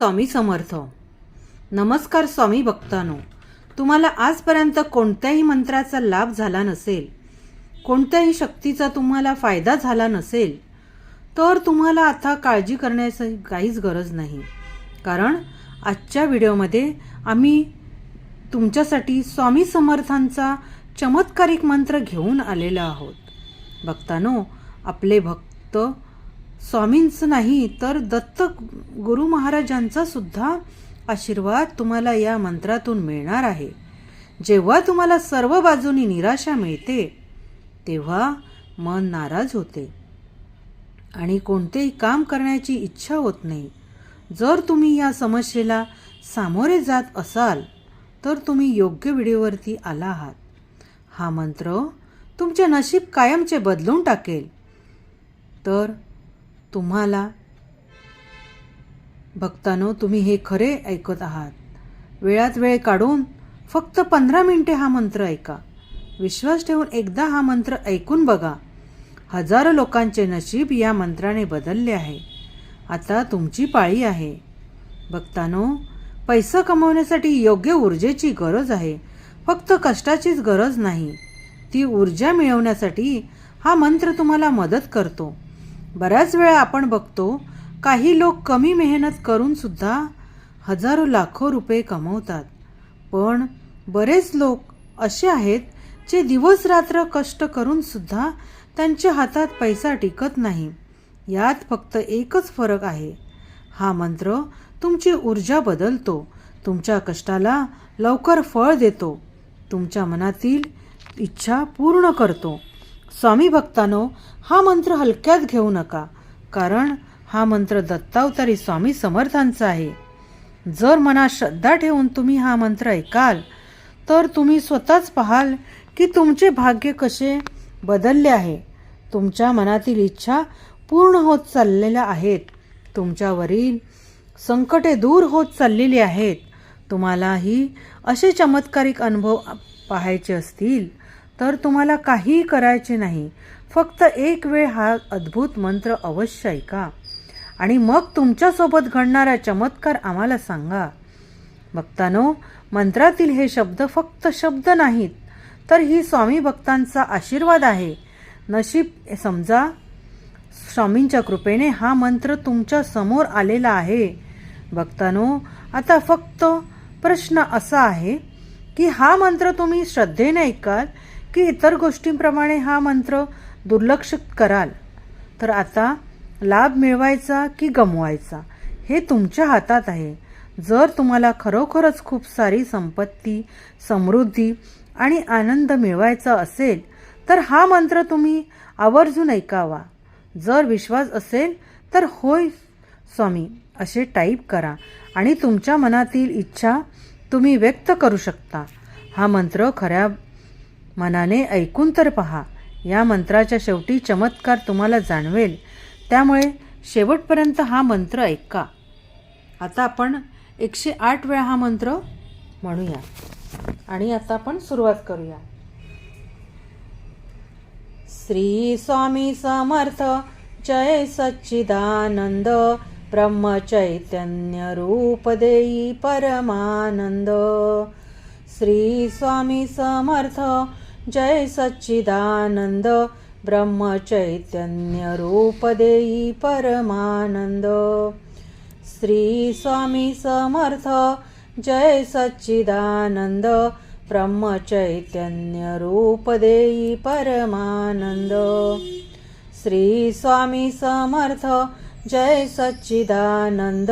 स्वामी समर्थ. नमस्कार स्वामी भक्तानो. तुम्हाला आजपर्यंत कोणत्याही मंत्राचा लाभ झाला नसेल कोणत्याही शक्तीचा तुम्हाला फायदा झाला नसेल तर तुम्हाला आता काळजी करण्याची काहीच गरज नाही. कारण आजच्या व्हिडिओमध्ये आम्ही तुमच्यासाठी स्वामी समर्थांचा चमत्कारिक मंत्र घेऊन आलेलो आहोत. भक्तानो आपले भक्त स्वामींचं नाही तर दत्त गुरु महाराजांचा सुद्धा आशीर्वाद तुम्हाला या मंत्रातून मिळणार आहे. जेव्हा तुम्हाला सर्व बाजूनी निराशा मिळते तेव्हा मन नाराज होते. आणि कोणतेही काम करण्याची इच्छा होत नाही. जर तुम्ही या समस्येला सामोरे जात असाल तर तुम्ही योग्य व्हिडिओवरती आला आहात. हा मंत्र तुमचे नशीब कायमचे बदलून टाकेल. तर तुम्हाला? भक्तानो तुम्ही हे खरे ऐकत आहात. वेळात वेळ काढून फक्त पंधरा मिनिटे हा मंत्र ऐका. विश्वास ठेवून एकदा हा मंत्र ऐकून बघा. हजारो लोकांचे नशीब या मंत्राने बदलले आहे. आता तुमची पाळी आहे. भक्तानो पैसा कमवण्यासाठी योग्य ऊर्जेची गरज आहे. फक्त कष्टाचीच गरज नाही. ती ऊर्जा मिळवण्यासाठी हा मंत्र तुम्हाला मदत करतो. बऱ्याच वेळा आपण बघतो काही लोक कमी मेहनत करूनसुद्धा हजारो लाखो रुपये कमवतात. पण बरेच लोक असे आहेत जे दिवस रात्र कष्ट करूनसुद्धा त्यांच्या हातात पैसा टिकत नाही. यात फक्त एकच फरक आहे. हा मंत्र तुमची ऊर्जा बदलतो. तुमच्या कष्टाला लवकर फळ देतो. तुमच्या मनातील इच्छा पूर्ण करतो. स्वामी भक्तानो हा मंत्र हलक्यात घेऊ नका कारण हा मंत्र दत्तावतारी स्वामी समर्थांचा आहे. जर मनात श्रद्धा ठेवून तुम्ही हा मंत्र ऐकाल तर तुम्ही स्वतःच पाहाल की तुमचे भाग्य कसे बदलले आहे. तुमच्या मनातील इच्छा पूर्ण होत चाललेल्या आहेत. तुमच्यावरील संकटे दूर होत चाललेली आहेत. तुम्हालाही असे चमत्कारिक अनुभव पाहायचे असतील. तर तुम्हाला काहीही करायचे नाही. फक्त एक वेळ हा अद्भुत मंत्र अवश्य ऐका. आणि मग तुमच्यासोबत घडणारा चमत्कार आम्हाला सांगा. भक्तानो मंत्रातील हे शब्द फक्त शब्द नाहीत तर ही स्वामी भक्तांचा आशीर्वाद आहे. नशीब समजा स्वामींच्या कृपेने हा मंत्र तुमच्यासमोर आलेला आहे. भक्तानो आता फक्त प्रश्न असा आहे की हा मंत्र तुम्ही श्रद्धेने ऐकाल की इतर गोष्टींप्रमाणे हा मंत्र दुर्लक्षित कराल तर आता लाभ मिळवायचा की गमवायचा हे तुमच्या हातात आहे. जर तुम्हाला खरोखरच खूप सारी संपत्ती समृद्धी आणि आनंद मिळवायचा असेल तर हा मंत्र तुम्ही आवर्जून ऐकावा. जर विश्वास असेल तर होय स्वामी असे टाईप करा आणि तुमच्या मनातील इच्छा तुम्ही व्यक्त करू शकता. हा मंत्र खऱ्या मनाने ऐकून तर पहा. या मंत्राच्या शेवटी चमत्कार तुम्हाला जाणवेल. त्यामुळे शेवटपर्यंत हा मंत्र ऐका. आता आपण एकशे आठ वेळा हा मंत्र म्हणूया. आणि आता आपण सुरुवात करूया. श्री स्वामी समर्थ जय सच्चिदानंद ब्रह्म चैतन्य रूप देई परमानंद. श्री स्वामी समर्थ जय सच्चिदानंद ब्रह्म चैतन्य रूप देई परमानंद. श्री स्वामी समर्थ जय सच्चिदानंद ब्रह्म चैतन्य रूप देई परमानंद. श्री स्वामी समर्थ जय सच्चिदानंद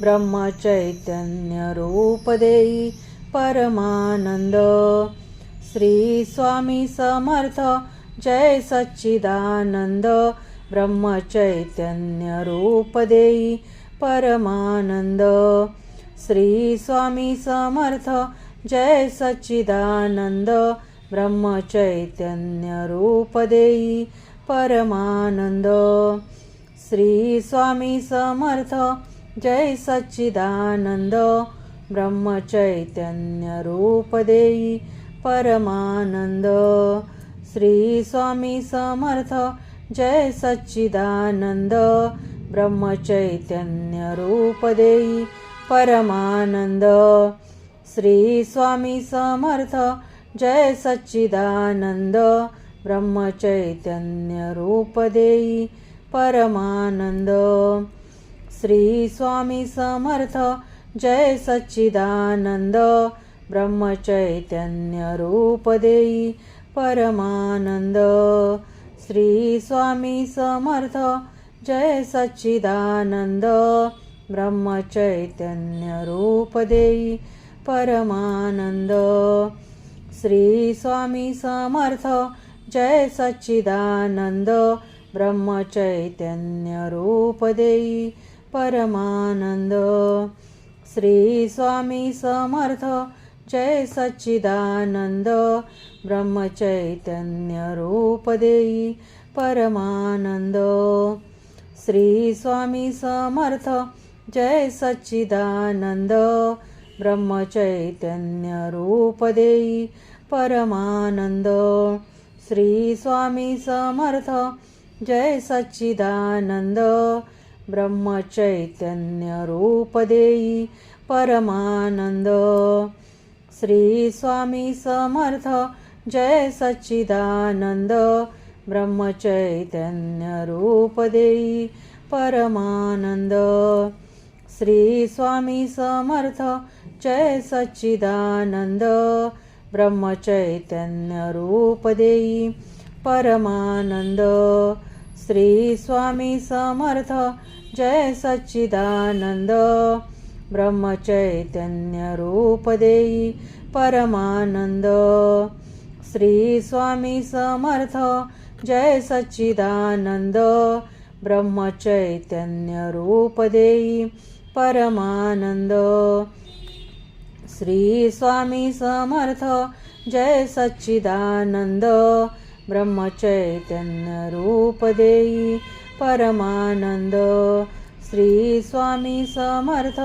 ब्रह्म चैतन्य रूप देई परमानंद. श्री स्वामी समर्थ जय सच्चिदानंद ब्रह्म चैतन्य रूप देई परमानंद. श्री स्वामी समर्थ जय सच्चिदानंद ब्रह्म चैतन्य रूप देई परमानंद. श्री स्वामी समर्थ जय सच्चिदानंद ब्रह्म चैतन्य रूप देई परमानंद। श्री स्वामी समर्थ जय सच्चिदानंद। ब्रह्मचैतन्यरूप देई परमानंद। श्री स्वामी समर्थ जय सच्चिदानंद। ब्रह्मचैतन्यरूप देई परमानंद। श्री स्वामी समर्थ जय सच्चिदानंद। ब्रह्मचैतन्यरूप देई परमानंद श्री स्वामी समर्थ। जय सच्चिदानंद ब्रह्मचैतन्यरूप देई परमानंद श्री स्वामी समर्थ। जय सच्चिदानंद ब्रह्मचैतन्यरूप देई परमानंद श्री स्वामी समर्थ। जय सच्चिदानंद ब्रह्मचैतन्यरूप देई परमानंद श्री स्वामी समर्थ जय सच्चिदानंद ब्रह्मचैतन्यरूप देई परमानंद श्री स्वामी समर्थ जय सच्चिदानंद ब्रह्मचैतन्यरूप देई परमानंद श्री स्वामी समर्थ जय सच्चिदानंद ब्रह्मचैतन्यरूप देई परमानंद. श्री स्वामी समर्थ जय सच्चिदानंद ब्रह्मचैतन्यरूप देई परमानंद. श्री स्वामी समर्थ जय सच्चिदानंद ब्रह्मचैतन्यरूप देई परमानंद श्री स्वामी समर्थ। जय सच्चिदानंद ब्रह्मचैतन्यरूप देई परमानंद श्री स्वामी समर्थ। जय सच्चिदानंद ब्रह्मचैतन्यरूप देई परमानंद श्री स्वामी समर्थ।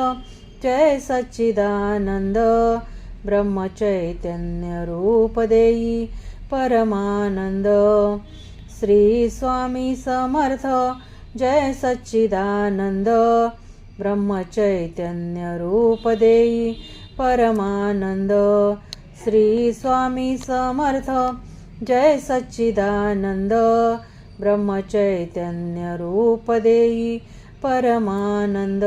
जय सच्चिदानंद ब्रह्मचैतन्यरूप देई परमानंद श्री स्वामी समर्थ जय सच्चिदानंद ब्रह्मचैतन्यरूप देई परमानंद श्री स्वामी समर्थ जय सच्चिदानंद ब्रह्मचैतन्यरूप देई परमानंद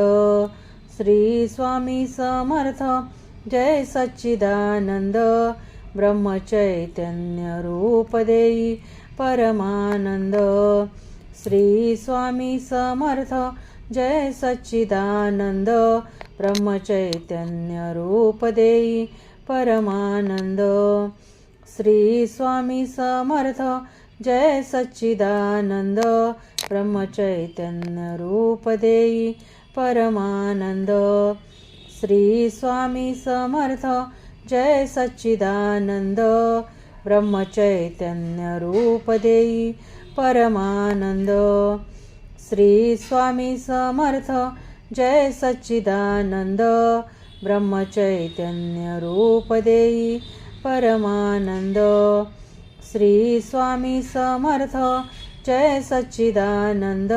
श्री स्वामी समर्थ जय सच्चिदानंद ब्रह्मचैतन्यरूप देई परमानंद। श्री स्वामी समर्थ जय सच्चिदानंद ब्रह्मचैतन्यरूप देई परमानंद। श्री स्वामी समर्थ जय सच्चिदानंद ब्रह्मचैतन्यरूप देई परमानंद। श्री स्वामी समर्थ जय सच्चिदानंद। ब्रह्मचैतन्यरूप देई परमानंद। श्री स्वामी समर्थ जय सच्चिदानंद। ब्रह्मचैतन्यरूप देई परमानंद। श्री स्वामी समर्थ जय सच्चिदानंद।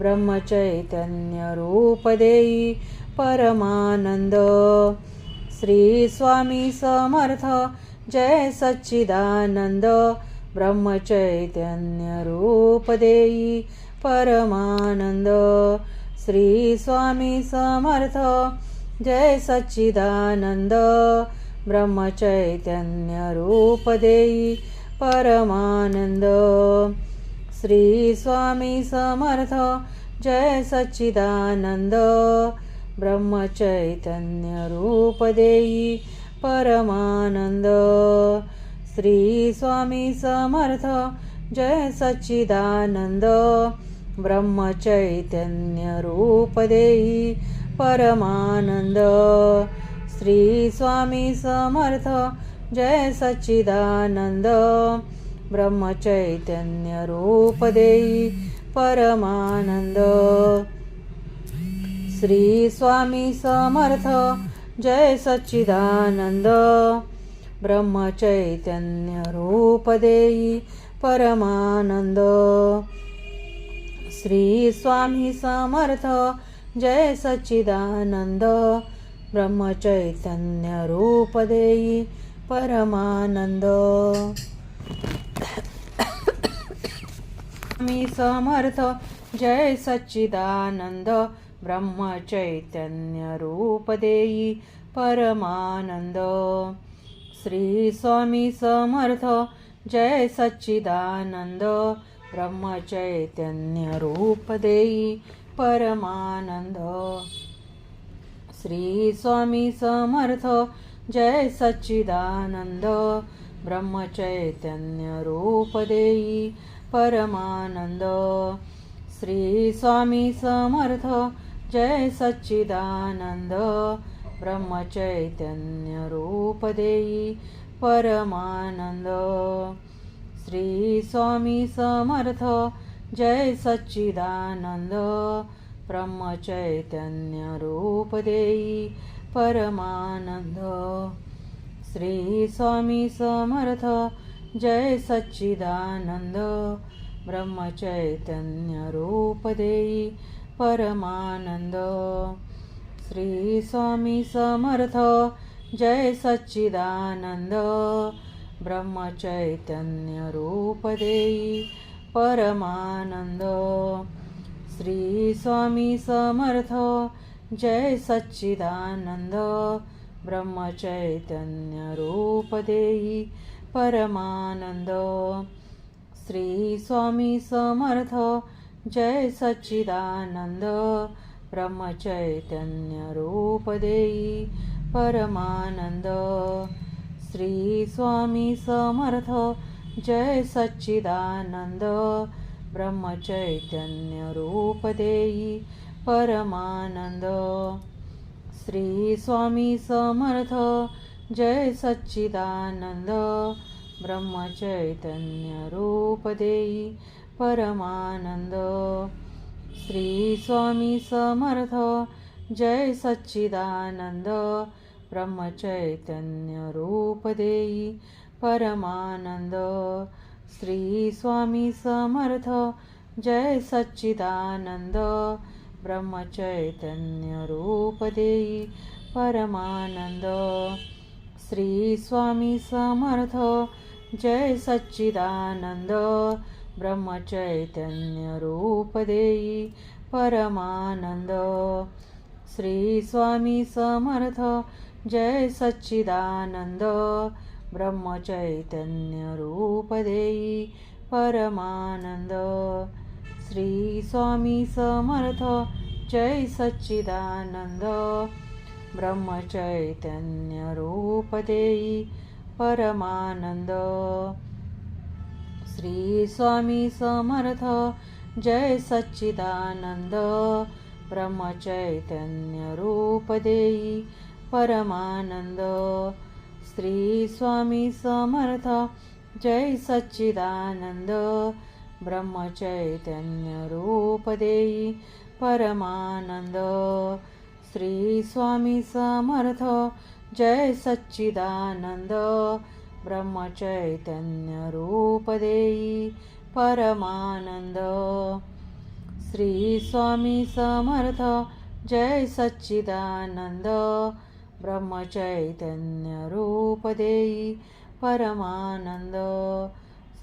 ब्रह्मचैतन्यरूप देई परमानंद श्री स्वामी समर्थ जय सच्चिदानंद ब्रह्मचैतन्यरूप देई परमानंद श्री स्वामी समर्थ जय सच्चिदानंद ब्रह्मचैतन्यरूप देई परमानंद श्री स्वामी समर्थ जय सच्चिदानंद। ब्रह्मचैतन्यरूप देई परमानंद। श्री स्वामी समर्थ जय सच्चिदानंद। ब्रह्मचैतन्यरूप देई परमानंद। श्री स्वामी समर्थ जय ब्रह्मचैतन्य रूप देई परमानंद श्री स्वामी समर्थ जय सच्चिदानंद ब्रह्मचैतन्यरूप देई परमानंद श्री स्वामी समर्थ जय सच्चिदानंद ब्रह्मचैतन्य रूप देई परमानंद मी समर्थ जय सच्चिदानंद ब्रह्मचैतन्य रूप देई परमानंद. श्री स्वामी समर्थ जय सच्चिदानंद ब्रह्मचैतन्य रूप देई परमानंद. श्री स्वामी समर्थ जय सच्चिदानंद ब्रह्मचैतन्य रूप देई परमानंद। श्री स्वामी समर्थ जय सच्चिदानंद। ब्रह्मचैतन्य रूप देई परमानंद। श्री स्वामी समर्थ जय सच्चिदानंद। ब्रह्मचैतन्य रूप देई परमानंद। श्री स्वामी समर्थ जय सच्चिदानंद ब्रह्मचैतन्य रूप देई परमानंद। श्री स्वामी समर्थ जय सच्चिदानंद ब्रह्मचैतन्य रूप देई परमानंद। श्री स्वामी समर्थ जय सच्चिदानंद ब्रह्मचैतन्य रूप देई परमानंद। श्री स्वामी समर्थ जय सच्चिदानंद। ब्रह्मचैतन्य रूप देई परमानंद। श्री स्वामी समर्थ जय सच्चिदानंद। ब्रह्मचैतन्य रूप देई परमानंद। श्री स्वामी समर्थ जय सच्चिदानंद ब्रह्मचैतन्य रूप देई परमानंद श्री स्वामी समर्थ जय सच्चिदानंद ब्रह्मचैतन्य रूप देई परमानंद श्री स्वामी समर्थ जय सच्चिदानंद ब्रह्मचैतन्य रूप देई परमानंद श्री स्वामी समर्थ जय सच्चिदानंद ब्रह्मचैतन्य रूप देई परमानंद। श्री स्वामी समर्थ जय सच्चिदानंद ब्रह्मचैतन्य रूप देई परमानंद। श्री स्वामी समर्थ जय सच्चिदानंद ब्रह्मचैतन्य रूप देई परमानंद श्री स्वामी समर्थ जय सच्चिदानंद ब्रह्मचैतन्य रूप देई परमानंद श्री स्वामी समर्थ जय सच्चिदानंद ब्रह्मचैतन्य रूप देई परमानंद श्री स्वामी समर्थ जय सच्चिदानंद. ब्रह्मचैतन्य रूप देई परमानंद. श्री स्वामी समर्थ जय सच्चिदानंद. ब्रह्मचैतन्य रूप देई परमानंद.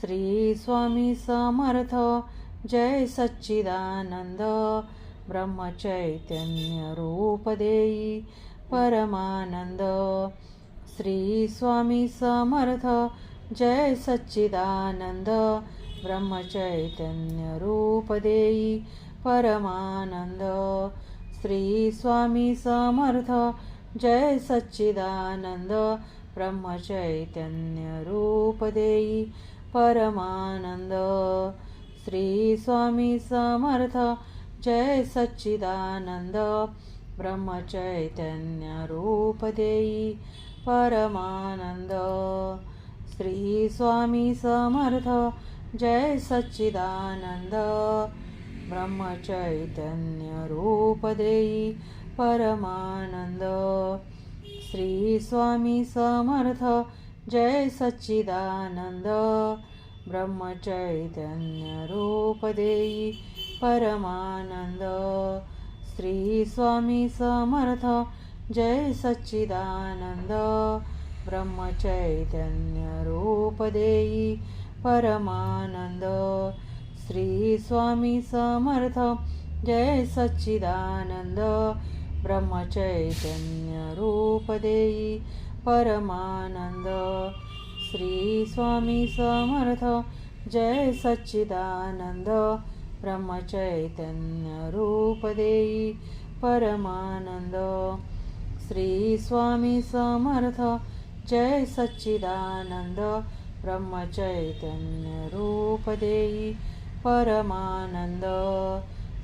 श्री स्वामी समर्थ जय सच्चिदानंद. ब्रह्मचैतन्य रूप देई परमानंद श्री स्वामी समर्थ जय सच्चिदानंद ब्रह्मचैतन्य रूप देई परमानंद श्री स्वामी समर्थ जय सच्चिदानंद ब्रह्मचैतन्य रूप देई परमानंद श्री स्वामी समर्थ जय सच्चिदानंद ब्रह्मचैतन्य रूप देई परमानंद श्री स्वामी समर्थ जय सच्चिदानंद ब्रह्मचैतन्य रूप देई परमानंद श्री स्वामी समर्थ जय सच्चिदानंद ब्रह्मचैतन्य रूप देई परमानंद श्री स्वामी समर्थ। जय सच्चिदानंद ब्रह्मचैतन्य रूप देई परमानंद श्री स्वामी समर्थ। जय सच्चिदानंद ब्रह्मचैतन्य रूप देई परमानंद श्री स्वामी समर्थ। जय सच्चिदानंद ब्रह्मचैतन्य रूप देई परमानंद। श्री स्वामी समर्थ जय सच्चिदानंद। ब्रह्मचैतन्य रूप देई परमानंद।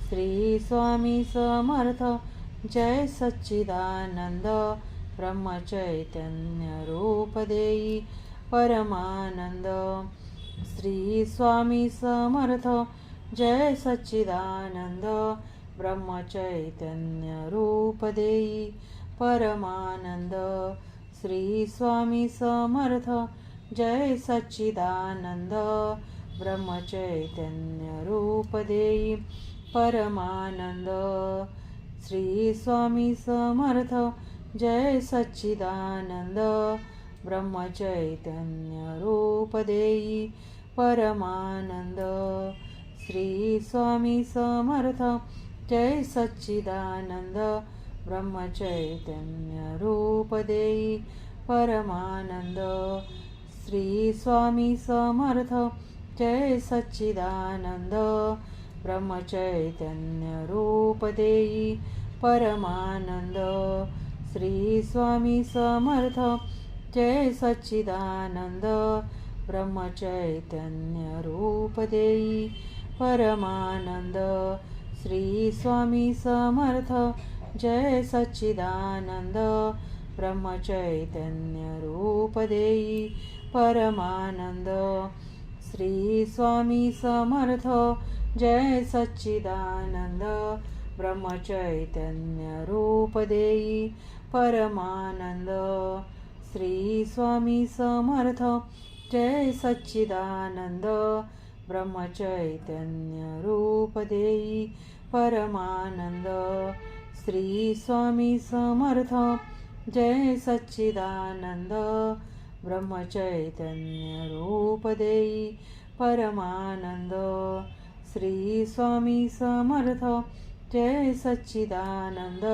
श्री स्वामी समर्थ जय सच्चिदानंद। ब्रह्मचैतन्य रूप देई परमानंद। श्री स्वामी समर्थ जय सच्चिदानंद ब्रह्मचैतन्य रूप देई। परमानंद श्री स्वामी समर्थ जय सच्चिदानंद ब्रह्मचैतन्य रूप देई। परमानंद श्री स्वामी समर्थ जय सच्चिदानंद ब्रह्मचैतन्य रूप देई। परमानंद श्री स्वामी समर्थ जय सच्चिदानंद ब्रह्मचैतन्य रूप देई परमानंद. श्री स्वामी समर्थ जय सच्चिदानंद ब्रह्मचैतन्य रूप देई परमानंद. श्री स्वामी समर्थ जय सच्चिदानंद ब्रह्मचैतन्य रूप देई परमानंद। श्री स्वामी समर्थ। जय सच्चिदानंद। ब्रह्मचैतन्य रूप देई परमानंद। श्री स्वामी समर्थ। जय सच्चिदानंद। ब्रह्मचैतन्य रूप देई परमानंद। श्री स्वामी समर्थ। जय सच्चिदानंद। ब्रह्मचैतन्य रूप देई परमानंद श्री स्वामी समर्थ। जय सच्चिदानंद ब्रह्मचैतन्य रूप देई परमानंद श्री स्वामी समर्थ। जय सच्चिदानंद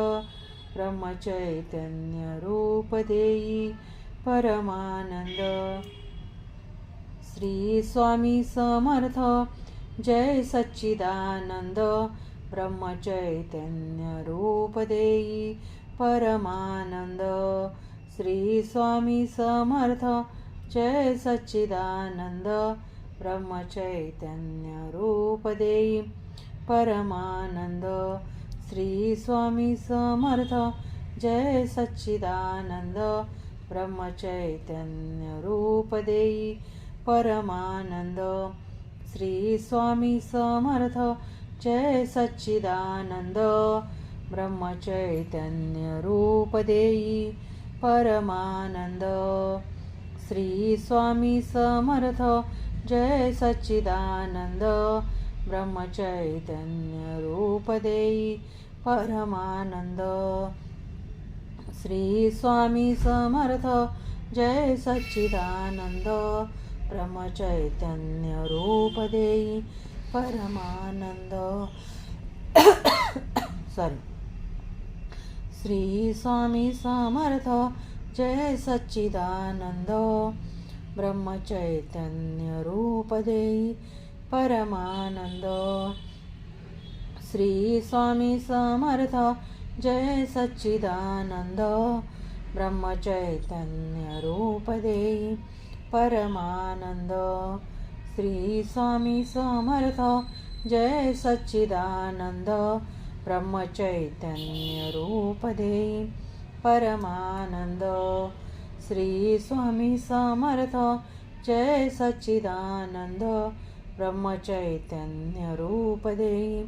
ब्रह्मचैतन्य रूप देई परमानंद श्री स्वामी समर्थ. जय सच्चिदानंद. ब्रह्मचैतन्य रूप देई परमानंद. श्री स्वामी समर्थ. जय सच्चिदानंद. ब्रह्मचैतन्य रूप देई परमानंद. श्री स्वामी समर्थ. जय सच्चिदानंद. ब्रह्मचैतन्य रूप देई परमानंद। श्री स्वामी समर्थ जय सच्चिदानंद। ब्रह्मचैतन्य रूप देई परमानंद। श्री स्वामी समर्थ जय सच्चिदानंद। ब्रह्मचैतन्य रूप देई परमानंद। श्री स्वामी समर्थ जय सच्चिदानंद। रूप देई परमानंद। सॉरी श्री स्वामी समर्थ जय सच्चिदानंद। ब्रह्मचैतन्य रूप देई परमानंद। श्री स्वामी समर्थ जय सच्चिदानंद। ब्रह्मचैतन्य रूप देई परमानंद श्री स्वामी समर्थ। जय सच्चिदानंद ब्रह्मचैतन्य रूप देई परमानंद श्री स्वामी समर्थ। जय सच्चिदानंद ब्रह्मचैतन्य रूप देई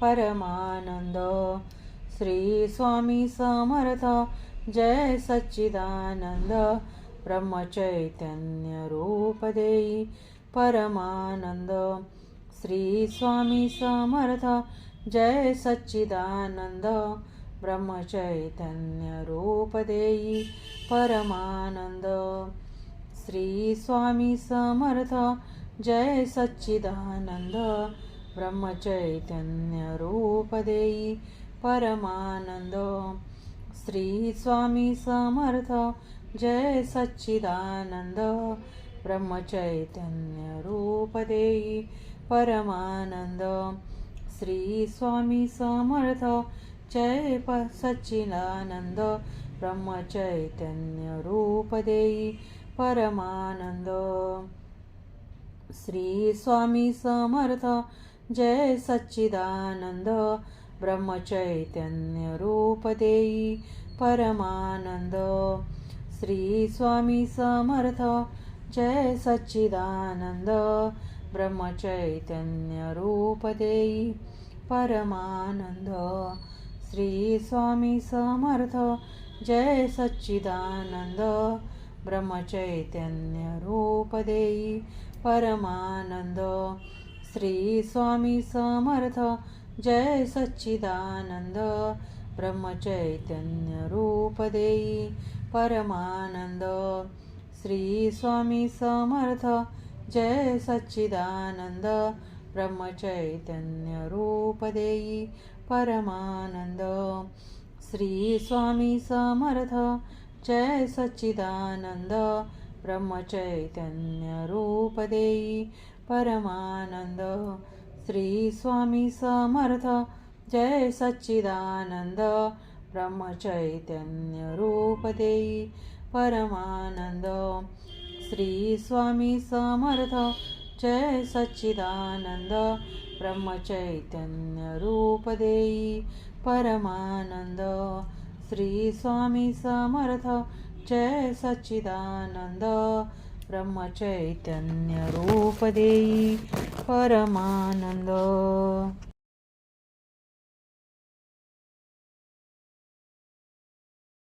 परमानंद श्री स्वामी समर्थ। जय सच्चिदानंद ब्रह्मचैतन्य रूप देई परमानंद श्री स्वामी समर्थ। जय सच्चिदानंद ब्रह्मचैतन्य रूप देई परमानंद श्री स्वामी समर्थ। जय सच्चिदानंद ब्रह्मचैतन्य रूप देई परमानंद श्री स्वामी समर्थ। जय सच्चिदानंद ब्रह्मचैतन्य रूप देई परमानंद। श्री स्वामी समर्थ जय प सच्चिदानंद ब्रह्मचैतन्य रूप देई परमानंद। श्री स्वामी समर्थ जय सच्चिदानंद ब्रह्मचैतन्य रूप देई परमानंद। श्री स्वामी समर्थ जय सच्चिदानंद ब्रह्मचैतन्य रूप देई परमानंद. श्री स्वामी समर्थ जय सच्चिदानंद ब्रह्मचैतन्य रूप देई परमानंद. श्री स्वामी समर्थ जय सच्चिदानंद ब्रह्मचैतन्य रूप देई परमानंद। श्री स्वामी समर्थ। जय सच्चिदानंद। ब्रह्मचैतन्य रूप देई परमानंद। श्री स्वामी समर्थ। जय सच्चिदानंद। ब्रह्मचैतन्य रूप देई परमानंद। श्री स्वामी समर्थ। जय सच्चिदानंद। ब्रह्मचैतन्य रूप देई. परमानंद श्री स्वामी समर्थ. जय सच्चिदानंद. ब्रह्मचैतन्य रूप देई. परमानंद श्री स्वामी समर्थ. जय सच्चिदानंद. ब्रह्मचैतन्य रूप देई. परमानंद।